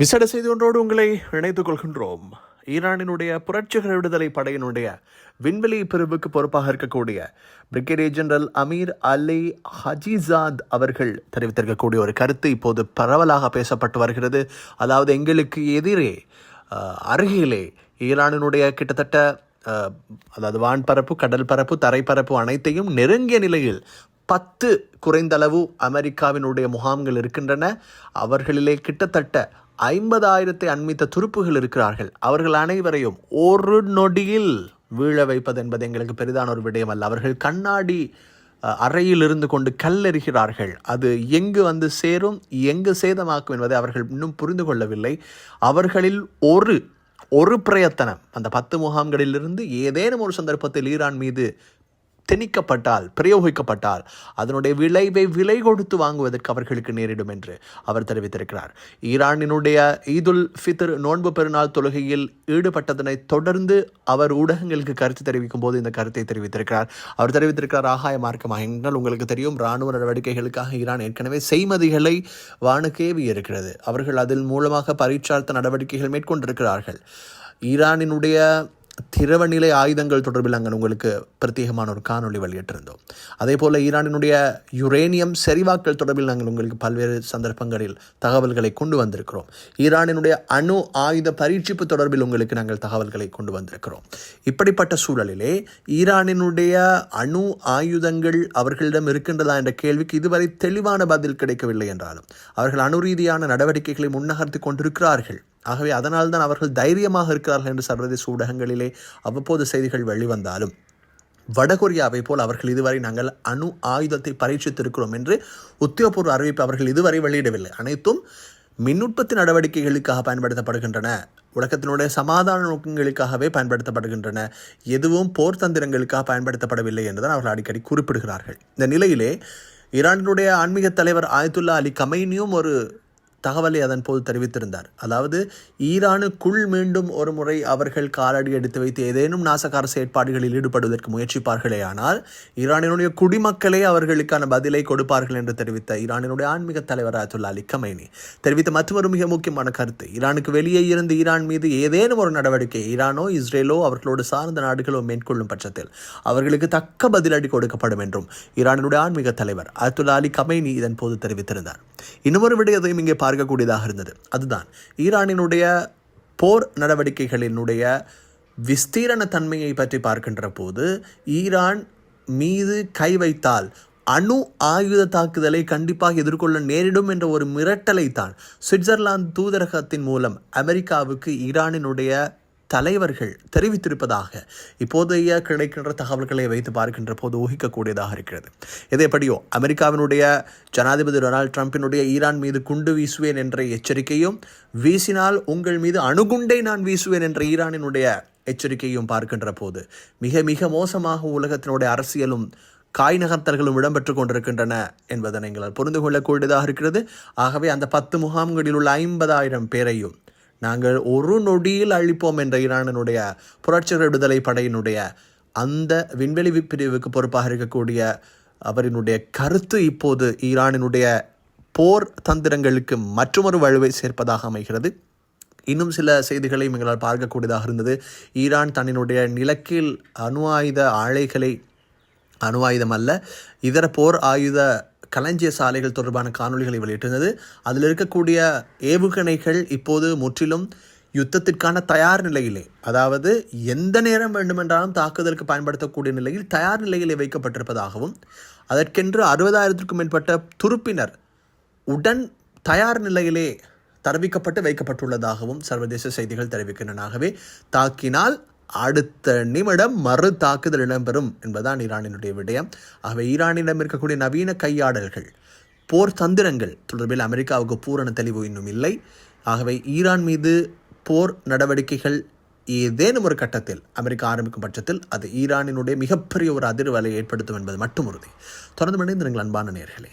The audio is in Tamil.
விசேட செய்தி ஒன்றோடு உங்களை இணைத்துக் கொள்கின்றோம். ஈரானினுடைய புரட்சிகர விடுதலை படையினுடைய விண்வெளி பிரிவுக்கு பொறுப்பாக இருக்கக்கூடிய brigadier general Amir Ali Hajizadeh அவர்கள் தெரிவித்திருக்கக்கூடிய ஒரு கருத்து இப்போது பரவலாக பேசப்பட்டு வருகிறது. அதாவது எங்களுக்கு எதிரே அருகிலே ஈரானினுடைய கிட்டத்தட்ட அதாவது வான்பரப்பு கடல் பரப்பு தரைப்பரப்பு அனைத்தையும் நெருங்கிய நிலையில் பத்து குறைந்தளவு அமெரிக்காவினுடைய முகாம்கள் இருக்கின்றன. அவர்களிலே கிட்டத்தட்ட ஐம்பதாயிரத்தை அண்மித்த துருப்புகள் இருக்கிறார்கள். அவர்கள் அனைவரையும் ஒரு நொடியில் வீழ வைப்பது என்பது எங்களுக்கு பெரிதான ஒரு விடயம் அல்ல அவர்கள் கண்ணாடி அறையில் இருந்து கொண்டு கல்லெறிகிறார்கள். அது எங்கு வந்து சேரும் எங்கு சேதமாக்கும் என்பதை அவர்கள் இன்னும் புரிந்து கொள்ளவில்லை. அவர்களில் ஒரு ஒரு பிரயத்தனம். அந்த பத்து முகாம்களிலிருந்து ஏதேனும் ஒரு சந்தர்ப்பத்தில் ஈரான் மீது திணிக்கப்பட்டால் பிரயோகிக்கப்பட்டால் அதனுடைய விளைவை விலை கொடுத்து வாங்குவதற்கு அவர்களுக்கு நேரிடும் என்று அவர் தெரிவித்திருக்கிறார். ஈரானினுடைய ஈதுல் ஃபித்ர் நோன்பு பெருநாள் தொழுகையில் ஈடுபட்டதனை தொடர்ந்து அவர் ஊடகங்களுக்கு கருத்து தெரிவிக்கும் போது இந்த கருத்தை தெரிவித்திருக்கிறார். அவர் தெரிவித்திருக்கிறார் ஆகாய மார்க்கமாக என்றால் உங்களுக்கு தெரியும் இராணுவ நடவடிக்கைகளுக்காக ஈரான் ஏற்கனவே செய்மதிகளை வானுக்கேவி இருக்கிறது. அவர்கள் அதில் மூலமாக பரீட்சார்த்த நடவடிக்கைகள் மேற்கொண்டிருக்கிறார்கள். ஈரானினுடைய திரவநிலை ஆயுதங்கள் தொடர்பில் நாங்கள் உங்களுக்கு பிரத்யேகமான ஒரு காணொளி வெளியிட்டிருந்தோம். அதே போல் ஈரானினுடைய யுரேனியம் செறிவாக்கள் தொடர்பில் நாங்கள் உங்களுக்கு பல்வேறு சந்தர்ப்பங்களில் தகவல்களை கொண்டு வந்திருக்கிறோம். ஈரானினுடைய அணு ஆயுத பரீட்சிப்பு தொடர்பில் உங்களுக்கு நாங்கள் தகவல்களை கொண்டு வந்திருக்கிறோம். இப்படிப்பட்ட சூழலிலே ஈரானினுடைய அணு ஆயுதங்கள் அவர்களிடம் இருக்கின்றதா என்ற கேள்விக்கு இதுவரை தெளிவான பதில் கிடைக்கவில்லை என்றாலும் அவர்கள் அணு ரீதியான நடவடிக்கைகளை முன்னகர்த்து கொண்டிருக்கிறார்கள். ஆகவே அதனால்தான் அவர்கள் தைரியமாக இருக்கிறார்கள் என்று சர்வதேச ஊடகங்களிலே அவ்வப்போது செய்திகள் வெளிவந்தாலும். வடகொரியாவை போல் அவர்கள் இதுவரை நாங்கள் அணு ஆயுதத்தை பரீட்சித்திருக்கிறோம் என்று உத்தியோகபூர்வ அறிவிப்பு அவர்கள் இதுவரை வெளியிடவில்லை. அனைத்தும் மின் நடவடிக்கைகளுக்காக பயன்படுத்தப்படுகின்றன. உலகத்தினுடைய சமாதான நோக்கங்களுக்காகவே பயன்படுத்தப்படுகின்றன. எதுவும் போர் தந்திரங்களுக்காக பயன்படுத்தப்படவில்லை என்றுதான் அவர்கள் அடிக்கடி குறிப்பிடுகிறார்கள். இந்த நிலையிலே ஈரானினுடைய ஆன்மீக தலைவர் ஆயத்துல்லா அலி கமைனியும் ஒரு தகவலை அதன் போது தெரிவித்திருந்தார். அதாவது ஈரானுக்குள் மீண்டும் ஒரு முறை அவர்கள் காலடி எடுத்து வைத்து ஏதேனும் நாசகார செயற்பாடுகளில் ஈடுபடுவதற்கு முயற்சிப்பார்களே ஆனால் ஈரானினுடைய குடிமக்களே அவர்களுக்கான பதிலை கொடுப்பார்கள் என்று தெரிவித்த ஈரானினுடைய ஆன்மீக தலைவர் அத்துல்லா அலி கமைனி தெரிவித்த மற்றொரு மிக முக்கியமான கருத்து ஈரானுக்கு வெளியே இருந்து ஈரான் மீது ஏதேனும் ஒரு நடவடிக்கை ஈரானோ இஸ்ரேலோ அவர்களோடு சார்ந்த நாடுகளோ மேற்கொள்ளும் பட்சத்தில் அவர்களுக்கு தக்க பதிலடி கொடுக்கப்படும் என்றும் ஈரானினுடைய ஆன்மீக தலைவர் அத்துல்லா அலி கமைனி இதன் போது தெரிவித்திருந்தார். இன்னொரு விடயத்தையும் இங்கே பார்க்க பார்க்கக்கூடியதாக இருந்தது. அதுதான். ஈரானினுடைய போர் நடவடிக்கைகளினுடைய விஸ்தீரண தன்மையை பற்றி பார்க்கின்ற போது ஈரான் மீது கை வைத்தால் அணு ஆயுத தாக்குதலை கண்டிப்பாக எதிர்கொள்ள நேரிடும் என்ற ஒரு மிரட்டலை தான் சுவிட்சர்லாந்து தூதரகத்தின் மூலம் அமெரிக்காவுக்கு ஈரானினுடைய தலைவர்கள் தெரிவித்திருப்பதாக இப்போதைய கிடைக்கின்ற தகவல்களை வைத்து பார்க்கின்ற போது ஊகிக்கக்கூடியதாக இருக்கிறது. இது எப்படியோ அமெரிக்காவினுடைய ஜனாதிபதி டொனால்ட் ட்ரம்பினுடைய ஈரான் மீது குண்டு வீசுவேன் என்ற எச்சரிக்கையும் வீசினால் உங்கள் மீது அணுகுண்டை நான் வீசுவேன் என்ற ஈரானினுடைய எச்சரிக்கையும் பார்க்கின்ற போது மிக மிக மோசமாக உலகத்தினுடைய அரசியலும் காய் நகர்த்தல்களும் இடம்பெற்று கொண்டிருக்கின்றன என்பதை எங்களால் புரிந்து கொள்ளக்கூடியதாக இருக்கிறது. ஆகவே அந்த பத்து முகாம்களில் உள்ள ஐம்பதாயிரம் பேரையும் நாங்கள் ஒரு நொடியில் அழிப்போம் என்ற ஈரானினுடைய புரட்சிகர விடுதலை படையினுடைய அந்த விண்வெளி பிரிவுக்கு பொறுப்பாக இருக்கக்கூடிய அவரினுடைய கருத்து இப்போது ஈரானினுடைய போர் தந்திரங்களுக்கு மற்றொரு வலுவை சேர்ப்பதாக அமைகிறது. இன்னும் சில செய்திகளையும் எங்களால் பார்க்கக்கூடியதாக இருந்தது. ஈரான் தன்னினுடைய நிலக்கில் அணு ஆயுத ஆலைகளை அணு ஆயுதம் அல்ல இதர போர் ஆயுத களஞ்சிய சாலைகள் தொடர்பான காணொளிகளை வெளியிட்டிருந்தது. அதில் இருக்கக்கூடிய ஏவுகணைகள் இப்போது முற்றிலும் யுத்தத்திற்கான தயார் நிலையிலே. அதாவது எந்த நேரம் வேண்டுமென்றாலும் தாக்குதலுக்கு பயன்படுத்தக்கூடிய நிலையில் தயார் நிலையிலே வைக்கப்பட்டிருப்பதாகவும் அதற்கென்று அறுபதாயிரத்திற்கும் மேற்பட்ட துருப்பினர் உடன் தயார் நிலையிலே தரவிக்கப்பட்டு வைக்கப்பட்டுள்ளதாகவும் சர்வதேச செய்திகள் தெரிவிக்கின்றனாகவே தாக்கினால் அடுத்த நிமிடம் மறு தாக்குதல் இடம்பெறும் என்பதுதான் ஈரானினுடைய விடயம். ஆகவே ஈரானிடம் இருக்கக்கூடிய நவீன கையாடல்கள் போர் தந்திரங்கள் தொடர்பில் அமெரிக்காவுக்கு பூரண தெளிவு இன்னும் இல்லை. ஆகவே ஈரான் மீது போர் நடவடிக்கைகள் ஏதேனும் ஒரு கட்டத்தில் அமெரிக்கா ஆரம்பிக்கும் பட்சத்தில் அது ஈரானினுடைய மிகப்பெரிய ஒரு அதிர்வலை ஏற்படுத்தும் என்பது மட்டும் உறுதி. தொடர்ந்து மனிதர்கள் அன்பான நேர்களே.